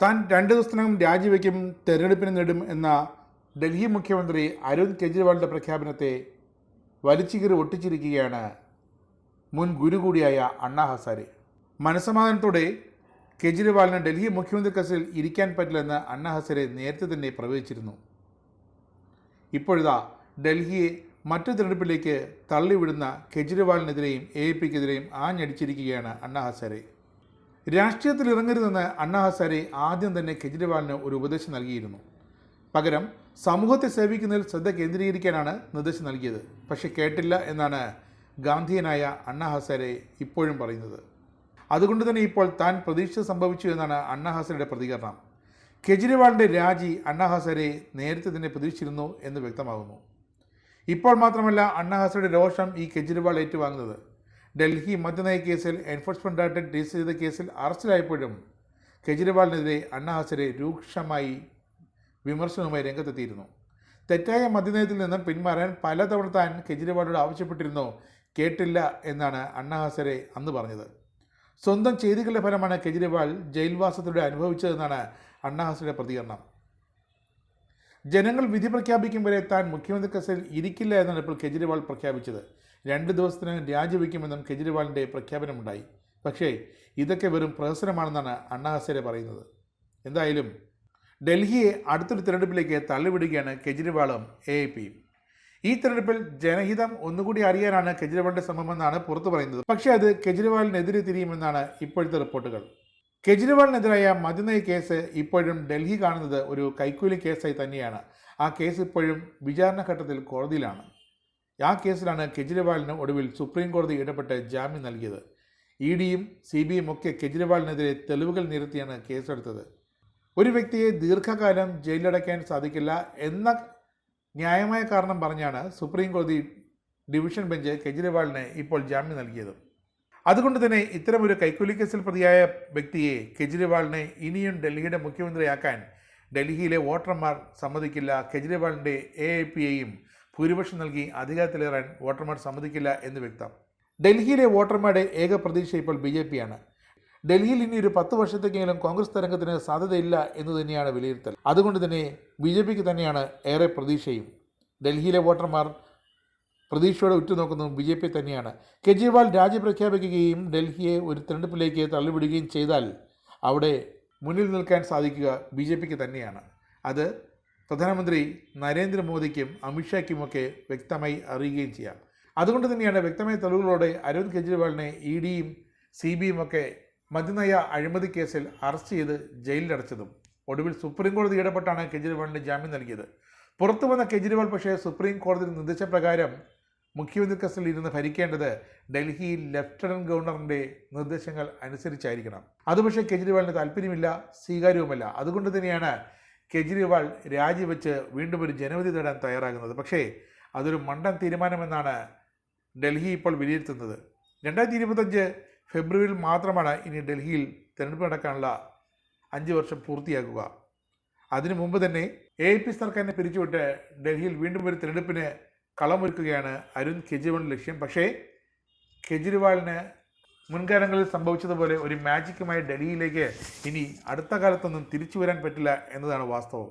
താൻ രണ്ട് ദിവസത്തിനകം രാജിവെക്കും തെരഞ്ഞെടുപ്പിന് നേടും എന്ന ഡൽഹി മുഖ്യമന്ത്രി അരവിന്ദ് കെജ്രിവാളിന്റെ പ്രഖ്യാപനത്തെ വലിച്ചുകീറി ഒട്ടിച്ചിരിക്കുകയാണ് മുൻ ഗുരു കൂടിയായ അണ്ണാ ഹസാരെ. മനസമാധാനത്തോടെ കെജ്രിവാളിന് ഡൽഹി മുഖ്യമന്ത്രി കസിൽ ഇരിക്കാൻ പറ്റില്ലെന്ന് അണ്ണാ ഹസാരെ നേരത്തെ തന്നെ പ്രവചിച്ചിരുന്നു. ഇപ്പോഴിതാ ഡൽഹിയെ മറ്റു തിരഞ്ഞെടുപ്പിലേക്ക് തള്ളിവിടുന്ന കെജ്രിവാളിനെതിരെയും എ പിക്കെതിരെയും ആഞ്ഞടിച്ചിരിക്കുകയാണ് അണ്ണാ ഹസാരെ. രാഷ്ട്രീയത്തിൽ ഇറങ്ങരുതെന്ന് അണ്ണാ ഹസാരെ ആദ്യം തന്നെ കെജ്രിവാളിന് ഒരു ഉപദേശം നൽകിയിരുന്നു. പകരം സമൂഹത്തെ സേവിക്കുന്നതിൽ ശ്രദ്ധ കേന്ദ്രീകരിക്കാനാണ് നിർദ്ദേശം നൽകിയത്. പക്ഷേ കേട്ടില്ല എന്നാണ് ഗാന്ധിയനായ അണ്ണാ ഹസാരെ ഇപ്പോഴും പറയുന്നത്. അതുകൊണ്ട് തന്നെ ഇപ്പോൾ താൻ പ്രതീക്ഷ സംഭവിച്ചു എന്നാണ് അണ്ണാ ഹസാരയുടെ പ്രതികരണം. കെജ്രിവാളിന്റെ രാജി അണ്ണാ ഹസാരെ നേരത്തെ തന്നെ പ്രതീക്ഷിച്ചിരുന്നു എന്ന് വ്യക്തമാകുന്നു. ഇപ്പോൾ മാത്രമല്ല അണ്ണാ ഹസാരയുടെ രോഷം ഈ കെജ്രിവാൾ ഏറ്റുവാങ്ങുന്നത്. ഡൽഹി മദ്യനയ കേസിൽ എൻഫോഴ്സ്മെന്റ് ഡയറക്ടറേറ്റ് രജിസ്റ്റർ ചെയ്ത കേസിൽ അറസ്റ്റിലായപ്പോഴും കെജ്രിവാളിനെതിരെ അണ്ണാ ഹസരെ രൂക്ഷമായി വിമർശനവുമായി രംഗത്തെത്തിയിരുന്നു. തെറ്റായ മദ്യനയത്തിൽ നിന്നും പിന്മാറാൻ പലതവണ താൻ കെജ്രിവാളോട് ആവശ്യപ്പെട്ടിരുന്നോ കേട്ടില്ല എന്നാണ് അണ്ണാ ഹസരെ അന്ന് പറഞ്ഞത്. സ്വന്തം ചെയ്തികളുടെ ഫലമാണ് കെജ്രിവാൾ ജയിൽവാസത്തിലൂടെ അനുഭവിച്ചതെന്നാണ് അണ്ണാ പ്രതികരണം. ജനങ്ങൾ വിധി പ്രഖ്യാപിക്കും വരെ താൻ മുഖ്യമന്ത്രി കസേരയിൽ ഇരിക്കില്ല എന്നാണ് ഇപ്പോൾ കെജ്രിവാൾ പ്രഖ്യാപിച്ചത്. രണ്ട് ദിവസത്തിനകം രാജിവെക്കുമെന്നും കെജ്രിവാളിന്റെ പ്രഖ്യാപനമുണ്ടായി. പക്ഷേ ഇതൊക്കെ വെറും പ്രഹസനമാണെന്നാണ് അണ്ണാ ഹസരെ പറയുന്നത്. എന്തായാലും ഡൽഹിയെ അടുത്തൊരു തിരഞ്ഞെടുപ്പിലേക്ക് തള്ളിവിടുകയാണ് കെജ്രിവാളും എ ഐ പിയും. ഈ തിരഞ്ഞെടുപ്പിൽ ജനഹിതം ഒന്നുകൂടി അറിയാനാണ് കെജ്രിവാളിന്റെ ശ്രമമെന്നാണ് പുറത്തു പറയുന്നത്. പക്ഷേ അത് കെജ്രിവാളിനെതിരെ തിരിയുമെന്നാണ് ഇപ്പോഴത്തെ റിപ്പോർട്ടുകൾ. കെജ്രിവാളിനെതിരായ മദ്യനയ കേസ് ഇപ്പോഴും ഡൽഹി കാണുന്നത് ഒരു കൈക്കൂലി കേസായി തന്നെയാണ്. ആ കേസ് ഇപ്പോഴും വിചാരണ ഘട്ടത്തിൽ കോടതിയിലാണ്. ആ കേസിലാണ് കെജ്രിവാളിന് ഒടുവിൽ സുപ്രീം കോടതി ഇടപെട്ട് ജാമ്യം നൽകിയത്. ഇ ഡിയും സി ബി ഐയും ഒക്കെ കെജ്രിവാളിനെതിരെ തെളിവുകൾ നിരത്തിയാണ് കേസെടുത്തത്. ഒരു വ്യക്തിയെ ദീർഘകാലം ജയിലിലടയ്ക്കാൻ സാധിക്കില്ല എന്ന ന്യായമായ കാരണം പറഞ്ഞാണ് സുപ്രീം കോടതി ഡിവിഷൻ ബെഞ്ച് കെജ്രിവാളിന് ഇപ്പോൾ ജാമ്യം നൽകിയത്. അതുകൊണ്ട് തന്നെ ഇത്തരമൊരു കൈക്കൂലി കേസിൽ പ്രതിയായ വ്യക്തിയെ കെജ്രിവാളിനെ ഇനിയും ഡൽഹിയുടെ മുഖ്യമന്ത്രിയാക്കാൻ ഡൽഹിയിലെ വോട്ടർമാർ സമ്മതിക്കില്ല. കെജ്രിവാളിന്റെ എ ഐ പിയെയും ഭൂരിപക്ഷം നൽകി അധികാരത്തിലേറാൻ വോട്ടർമാർ സമ്മതിക്കില്ല എന്ന് വ്യക്തം. ഡൽഹിയിലെ വോട്ടർമാരുടെ ഏക പ്രതീക്ഷ ഇപ്പോൾ ബി ജെ പിയാണ് ഡൽഹിയിൽ ഇനി ഒരു പത്ത് വർഷത്തേക്കെങ്കിലും കോൺഗ്രസ് തരംഗത്തിന് സാധ്യതയില്ല എന്ന് തന്നെയാണ് വിലയിരുത്തൽ. അതുകൊണ്ട് തന്നെ ബി ജെ പിക്ക് തന്നെയാണ് ഏറെ പ്രതീക്ഷയും. ഡൽഹിയിലെ വോട്ടർമാർ പ്രതീക്ഷയോടെ ഉറ്റുനോക്കുന്നതും ബി ജെ പി തന്നെയാണ്. കെജ്രിവാൾ രാജി പ്രഖ്യാപിക്കുകയും ഡൽഹിയെ ഒരു തെരഞ്ഞെടുപ്പിലേക്ക് തള്ളിവിടുകയും ചെയ്താൽ അവിടെ മുന്നിൽ നിൽക്കാൻ സാധിക്കുക ബി ജെ പിക്ക് തന്നെയാണ്. അത് പ്രധാനമന്ത്രി നരേന്ദ്രമോദിക്കും അമിത്ഷായ്ക്കുമൊക്കെ വ്യക്തമായി അറിയുകയും ചെയ്യാം. അതുകൊണ്ട് തന്നെയാണ് വ്യക്തമായ തെളിവുകളോടെ അരവിന്ദ് കെജ്രിവാളിനെ ഇ ഡിയും സി ബിയും ഒക്കെ മദ്യനയ അഴിമതി കേസിൽ അറസ്റ്റ് ചെയ്ത് ജയിലിലടച്ചതും. ഒടുവിൽ സുപ്രീം കോടതി ഇടപെട്ടാണ് കെജ്രിവാളിന് ജാമ്യം നൽകിയത്. പുറത്തു വന്ന കെജ്രിവാൾ പക്ഷേ സുപ്രീം കോടതി നിർദ്ദേശപ്രകാരം മുഖ്യമന്ത്രി കസ്റ്റഡിയിൽ ഇരുന്ന് ഭരിക്കേണ്ടത് ഡൽഹി ലഫ്റ്റനന്റ് ഗവർണറിന്റെ നിർദ്ദേശങ്ങൾ അനുസരിച്ചായിരിക്കണം. അത് പക്ഷേ കെജ്രിവാളിന് താല്പര്യമില്ല സ്വീകാര്യവുമല്ല. അതുകൊണ്ട് തന്നെയാണ് കെജ്രിവാൾ രാജിവെച്ച് വീണ്ടും ഒരു ജനവിധി തേടാൻ തയ്യാറാകുന്നത്. പക്ഷേ അതൊരു മണ്ടൻ തീരുമാനമെന്നാണ് ഡൽഹി ഇപ്പോൾ വിലയിരുത്തുന്നത്. രണ്ടായിരത്തി ഇരുപത്തഞ്ച് ഫെബ്രുവരിയിൽ മാത്രമാണ് ഇനി ഡൽഹിയിൽ തിരഞ്ഞെടുപ്പ് നടക്കാനുള്ള അഞ്ച് വർഷം പൂർത്തിയാക്കുക അതിനു മുമ്പ് തന്നെ എ പി സർക്കാരിനെ പിരിച്ചുവിട്ട് ഡൽഹിയിൽ വീണ്ടും ഒരു തിരഞ്ഞെടുപ്പിന് കളമൊരുക്കുകയാണ് അരുൺ കെജ്രിവാളിന്റെ ലക്ഷ്യം. പക്ഷേ കെജ്രിവാളിന് മുൻകാലങ്ങളിൽ സംഭവിച്ചതുപോലെ ഒരു മാജിക്കുമായി ഡൽഹിയിലേക്ക് ഇനി അടുത്ത കാലത്തൊന്നും തിരിച്ചു വരാൻ പറ്റില്ല എന്നതാണ് വാസ്തവം.